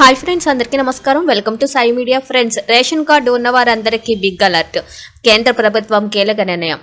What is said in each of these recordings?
Hi friends అందరికీ నమస్కారం. Welcome to Sai media friends ration card ఉన్న వారందరికీ బిగ్ అలర్ట్ కేంద్ర ప్రభుత్వం కీలక నిర్ణయం.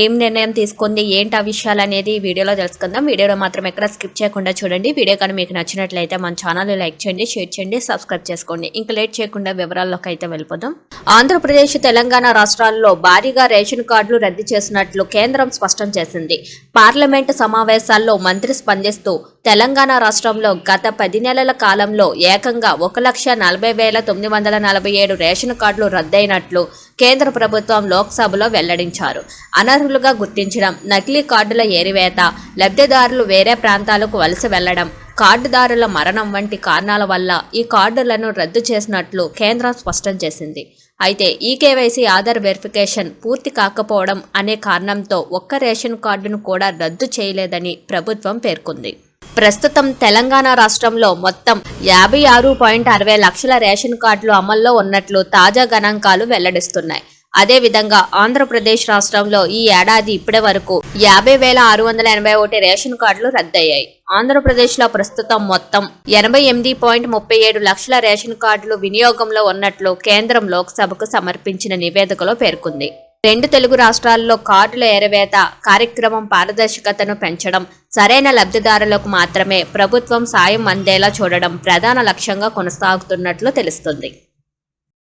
ఏం నిర్ణయం తీసుకుంది ఏంటి ఆ విషయాలు అనేది వీడియోలో తెలుసుకుందాం. వీడియోలో మాత్రం ఎక్కడ స్కిప్ చేయకుండా చూడండి. వీడియో కానీ మీకు నచ్చినట్లయితే మన ఛానల్ లైక్ చేయండి షేర్ చేయండి సబ్స్క్రైబ్ చేసుకోండి. ఇంకా లేట్ చేయకుండా వివరాల్లోకి అయితే వెళ్ళిపోదాం. ఆంధ్రప్రదేశ్ తెలంగాణ రాష్ట్రాల్లో భారీగా రేషన్ కార్డులు రద్దు చేసినట్లు కేంద్రం స్పష్టం చేసింది. పార్లమెంటు సమావేశాల్లో మంత్రి స్పందిస్తూ తెలంగాణ రాష్ట్రంలో గత పది నెలల కాలంలో ఏకంగా ఒక లక్ష నలభై వేల తొమ్మిది వందల నలభై ఏడు రేషన్ కార్డులు రద్దయినట్లు కేంద్ర ప్రభుత్వం లోక్సభలో వెల్లడించారు. అనర్హులుగా గుర్తించడం నకిలీ కార్డుల ఏరివేత లబ్ధిదారులు వేరే ప్రాంతాలకు వలస వెళ్ళడం కార్డుదారుల మరణం వంటి కారణాల వల్ల ఈ కార్డులను రద్దు చేసినట్లు కేంద్రం స్పష్టం చేసింది. అయితే ఈ కేవైసీ ఆధార్ వెరిఫికేషన్ పూర్తి కాకపోవడం అనే కారణంతో ఒక్క రేషన్ కార్డును కూడా రద్దు చేయలేదని ప్రభుత్వం పేర్కొంది. ప్రస్తుతం తెలంగాణ రాష్ట్రంలో మొత్తం యాభై ఆరు పాయింట్ అరవై లక్షల రేషన్ కార్డులు అమల్లో ఉన్నట్లు తాజా గణాంకాలు వెల్లడిస్తున్నాయి. అదేవిధంగా ఆంధ్రప్రదేశ్ రాష్ట్రంలో ఈ ఏడాది ఇప్పటి వరకు యాభై వేల ఆరు వందల ఎనభై ఒకటి రేషన్ కార్డులు రద్దయ్యాయి. ఆంధ్రప్రదేశ్లో ప్రస్తుతం మొత్తం ఎనభై ఎనిమిది పాయింట్ ముప్పై ఏడు లక్షల రేషన్ కార్డులు వినియోగంలో ఉన్నట్లు కేంద్రం లోక్సభకు సమర్పించిన నివేదికలో పేర్కొంది. రెండు తెలుగు రాష్ట్రాల్లో కార్డుల ఎరవేత కార్యక్రమం పారదర్శకతను పెంచడం సరైన లబ్ధిదారులకు మాత్రమే ప్రభుత్వం సాయం అందేలా చూడడం ప్రధాన లక్ష్యంగా కొనసాగుతున్నట్లు తెలుస్తుంది.